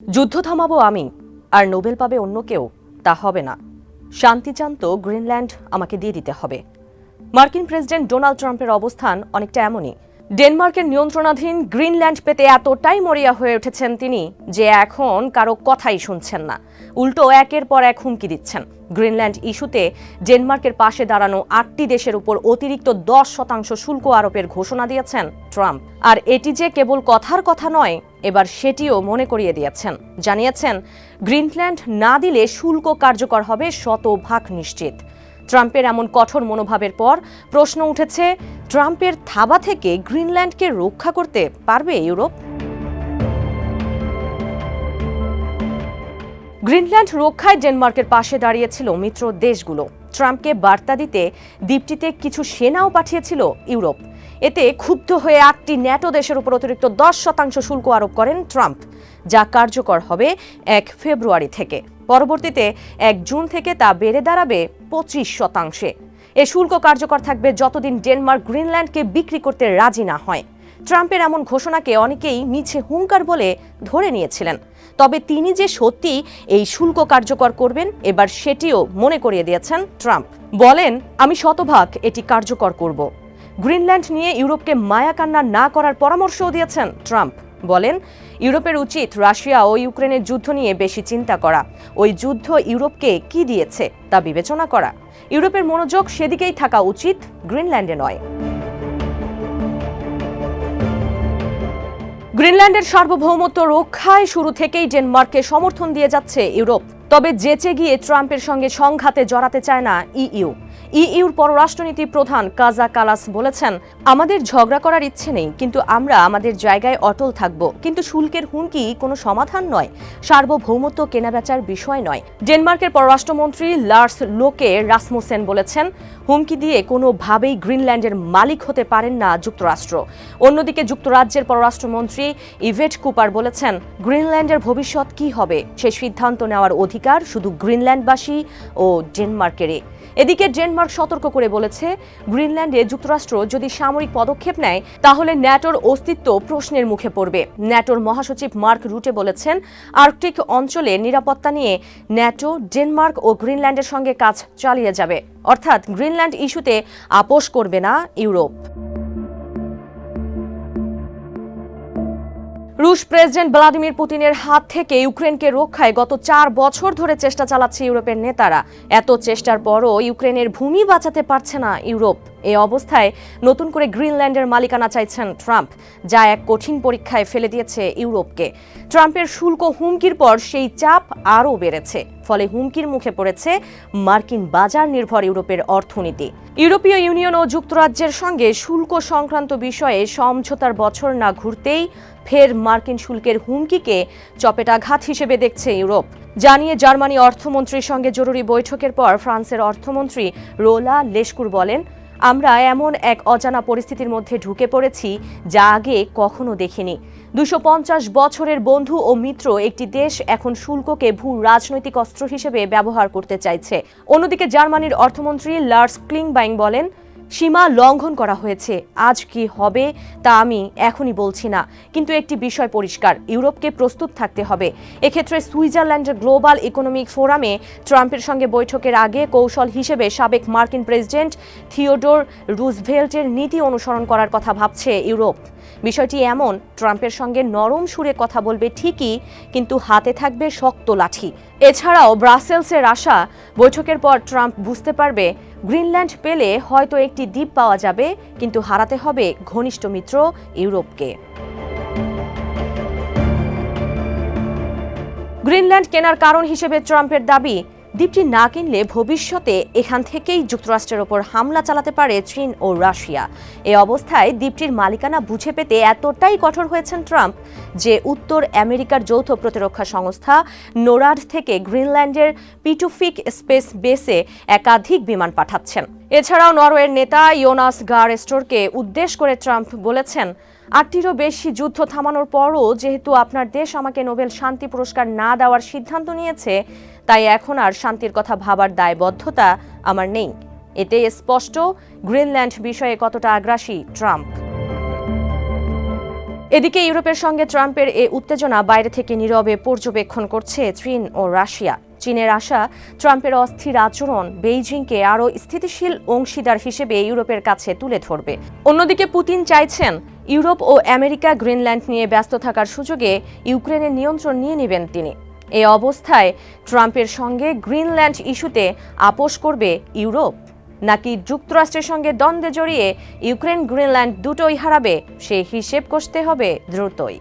যুদ্ধ থামাবো আমি, আর নোবেল পাবে অন্য কেউ, তা হবে না। শান্তি চান তো গ্রিনল্যান্ড আমাকে দিয়ে দিতে হবে। মার্কিন প্রেসিডেন্ট ডোনাল্ড ট্রাম্পের অবস্থান অনেকটা এমনই। ডেনমার্কের নিয়ন্ত্রণাধীন গ্রিনল্যান্ড পেতে এতটাই মরিয়া হয়ে উঠেছেন তিনি যে এখন কারও কথাই শুনছেন না। উল্টো একের পর এক হুমকি দিচ্ছেন। গ্রিনল্যান্ড ইস্যুতে ডেনমার্কের পাশে দাঁড়ানো আটটি দেশের উপর অতিরিক্ত দশ শতাংশ শুল্ক আরোপের ঘোষণা দিয়েছেন ট্রাম্প। আর এটি যে কেবল কথার কথা নয়, এবার সেটিও মনে করিয়ে দিয়েছেন। জানিয়েছেন, গ্রিনল্যান্ড না দিলে শুল্ক কার্যকর হবে শতভাগ নিশ্চিত। ট্রাম্পের এমন কঠোর মনোভাবের পর প্রশ্ন উঠেছে, ট্রাম্পের থাবা থেকে গ্রিনল্যান্ডকে রক্ষা করতে পারবে ইউরোপ? গ্রিনল্যান্ড রক্ষায় ডেনমার্কের পাশে দাঁড়িয়েছিল মিত্র দেশগুলো। ট্রাম্পকে বার্তা দিতে দ্বীপটিতে কিছু সেনাও পাঠিয়েছিল ইউরোপ। এতে ক্ষুব্ধ হয়ে আটটি ন্যাটো দেশের উপর অতিরিক্ত দশ শতাংশ শুল্ক আরোপ করেন ট্রাম্প, যা কার্যকর হবে এক ফেব্রুয়ারি থেকে। পরবর্তীতে এক জুন থেকে তা বেড়ে দাঁড়াবে পঁচিশ শতাংশে। এ শুল্ক কার্যকর থাকবে যতদিন ডেনমার্ক গ্রিনল্যান্ডকে বিক্রি করতে রাজি না হয়। ট্রাম্পের এমন ঘোষণাকে অনেকেই মিছে হুঙ্কার বলে ধরে নিয়েছিলেন। তবে তিনি যে সত্যি এই শুল্ক কার্যকর করবেন, এবার সেটিও মনে করিয়ে দিয়েছেন ট্রাম্প। বলেন, আমি শতভাগ এটি কার্যকর করব। গ্রিনল্যান্ড নিয়ে ইউরোপকে মায়াকান্না না করার পরামর্শও দিয়েছেন ট্রাম্প। বলেন, ইউরোপের উচিত রাশিয়া ও ইউক্রেনের যুদ্ধ নিয়ে বেশি চিন্তা করা। ওই যুদ্ধ ইউরোপকে কি দিয়েছে তা বিবেচনা করা। ইউরোপের মনোযোগ সেদিকেই থাকা উচিত, গ্রিনল্যান্ডে নয়। গ্রিনল্যান্ডের সার্বভৌমত্ব রক্ষায় শুরু থেকেই ডেনমার্ককে সমর্থন দিয়ে যাচ্ছে ইউরোপ। তবে যেচে গিয়ে ট্রাম্পের সঙ্গে সংঘাতে জড়াতে চায় না ইইউ। ইইউর পররাষ্ট্রনীতি প্রধান কাজা কালাস বলেছেন, আমাদের ঝগড়া করার ইচ্ছে নেই, কিন্তু আমরা আমাদের জায়গায় অটল থাকব। কিন্তু শুল্কের হুমকি কোনো সমাধান নয়, সার্বভৌমত্ব কেনাবেচার বিষয় নয়। ডেনমার্কের পররাষ্ট্রমন্ত্রী লার্স লোকে রাসমোসেন বলেছেন, হুমকি দিয়ে কোনোভাবেই গ্রিনল্যান্ডের মালিক হতে পারেন না যুক্তরাষ্ট্র। অন্যদিকে যুক্তরাজ্যের পররাষ্ট্রমন্ত্রী ইভেট কুপার বলেছেন, গ্রিনল্যান্ডের ভবিষ্যৎ কি হবে? সে সিদ্ধান্ত নেওয়ার অধিকার শুধু গ্রিনল্যান্ডবাসী ও ডেনমার্কেরই। এদিকে ডেনমার্ক সতর্ক করে বলেছে, গ্রিনল্যান্ডে যুক্তরাষ্ট্র যদি সামরিক পদক্ষেপ নেয়, তাহলে ন্যাটোর অস্তিত্ব প্রশ্নের মুখে পড়বে। ন্যাটোর মহাসচিব মার্ক রুটে বলেছেন, আর্কটিক অঞ্চলে নিরাপত্তা নিয়ে ন্যাটো, ডেনমার্ক ও গ্রিনল্যান্ডের সঙ্গে কাজ চালিয়ে যাবে। অর্থাৎ গ্রিনল্যান্ড ইস্যুতে আপোষ করবে না ইউরোপ। রুশ প্রেসিডেন্ট ভ্লাদিমির পুতিনের হাত থেকে ইউক্রেনকে রক্ষায় গত চার বছর ধরে চেষ্টা চালাচ্ছে ইউরোপের নেতারা। এত চেষ্টার পরও ইউক্রেনের ভূমি বাঁচাতে পারছে না ইউরোপ। এই অবস্থায় নতুন করে গ্রিনল্যান্ডের মালিকানা চাইছেন ট্রাম্প, যা এক কঠিন পরীক্ষায় ফেলে দিয়েছে ইউরোপকে। ট্রাম্পের শুল্ক হুমকির পর সেই চাপ আরও বেড়েছে, ফলে হুমকির মুখে পড়েছে মার্কিন বাজার নির্ভর ইউরোপের অর্থনীতি। ইউরোপীয় ইউনিয়ন ও যুক্তরাজ্যের সঙ্গে শুল্ক সংক্রান্ত বিষয়ে সমঝোতার বছর না ঘুরতেই ফের মার্কিন শুল্কের হুমকিকে চপেটাঘাত হিসেবে দেখছে ইউরোপ। জানিয়ে জার্মানি অর্থমন্ত্রীর সঙ্গে জরুরি বৈঠকের পর ফ্রান্সের অর্থমন্ত্রী রোলা লেশকুর বলেন আমরা এমন এক অজানা পরিস্থিতির মধ্যে ঢুকে পড়েছি যা আগে কখনো দেখিনি। দুশো বছরের বন্ধু ও মিত্র একটি দেশ এখন শুল্ককে ভূ রাজনৈতিক অস্ত্র হিসেবে ব্যবহার করতে চাইছে। অন্যদিকে জার্মানির অর্থমন্ত্রী লার্স ক্লিংবাইং বলেন সীমা লঙ্ঘন করা হয়েছে। আজ কি হবে তা আমি এখনই বলছি না। কিন্তু একটি বিষয় পরিষ্কার, ইউরোপকে প্রস্তুত থাকতে হবে। এক্ষেত্রে সুইজারল্যান্ডের গ্লোবাল ইকোনমিক ফোরামে ট্রাম্পের সঙ্গে বৈঠকের আগে কৌশল হিসেবে সাবেক মার্কিন প্রেসিডেন্ট থিওডোর রুজভেল্টের নীতি অনুসরণ করার কথা ভাবছে ইউরোপ। বিষয়টি এমন, ট্রাম্পের সঙ্গে নরম সুরে কথা বলবে ঠিকই, কিন্তু হাতে থাকবে শক্ত লাঠি। এছাড়াও ব্রাসেলসের আশা, বৈঠকের পর ট্রাম্প বুঝতে পারবে, গ্রিনল্যান্ড পেলে হয়তো একটি দ্বীপ পাওয়া যাবে, কিন্তু হারাতে হবে ঘনিষ্ঠ মিত্র ইউরোপকে। গ্রিনল্যান্ড কেনার কারণ হিসেবে ট্রাম্পের দাবি দ্বীপটি না কিনলে ভবিষ্যতে এখান থেকেই যুক্তরাষ্ট্রের ওপর হামলা চালাতে পারে চীন ও রাশিয়া। এ অবস্থায় দ্বীপটির মালিকানা বুঝে পেতে এতটাই কঠোর হয়েছেন ট্রাম্প যে উত্তর আমেরিকার যৌথ প্রতিরক্ষা সংস্থা নোরাড থেকে গ্রিনল্যান্ডের পিটুফিক স্পেস বেসে একাধিক বিমান পাঠাচ্ছেন। এছাড়াও নরওয়ের নেতা ইয়োনাস গার স্টোরকে উদ্দেশ্য করে ট্রাম্প বলেছেন আটটিরও বেশি যুদ্ধ থামানোর পরও যেহেতু আপনার দেশ আমাকে নোবেল শান্তি পুরস্কার না দেওয়ার সিদ্ধান্ত নিয়েছে, তাই এখন আর শান্তির কথা ভাবার দায়বদ্ধতা আমার নেই। এতে স্পষ্ট গ্রিনল্যান্ড বিষয়ে কতটা আগ্রাসী ট্রাম্প। এদিকে ইউরোপের সঙ্গে ট্রাম্পের এ উত্তেজনা বাইরে থেকে নীরবে পর্যবেক্ষণ করছে চীন ও রাশিয়া। চীনের আশা, ট্রাম্পের অস্থির আচরণ বেইজিংকে আরও স্থিতিশীল অংশীদার হিসেবে ইউরোপের কাছে তুলে ধরবে। অন্যদিকে পুতিন চাইছেন ইউরোপ ও আমেরিকা গ্রিনল্যান্ড নিয়ে ব্যস্ত থাকার সুযোগে ইউক্রেনের নিয়ন্ত্রণ নিয়ে নেবেন তিনি। এ অবস্থায় ট্রাম্পের সঙ্গে গ্রিনল্যান্ড ইস্যুতে আপোষ করবে ইউরোপ। নাকি যুক্তরাষ্ট্রের সঙ্গে দ্বন্দ্বে জড়িয়ে ইউক্রেন গ্রিনল্যান্ড দুটোই হারাবে, সে হিসেব কষতে হবে দ্রুতই।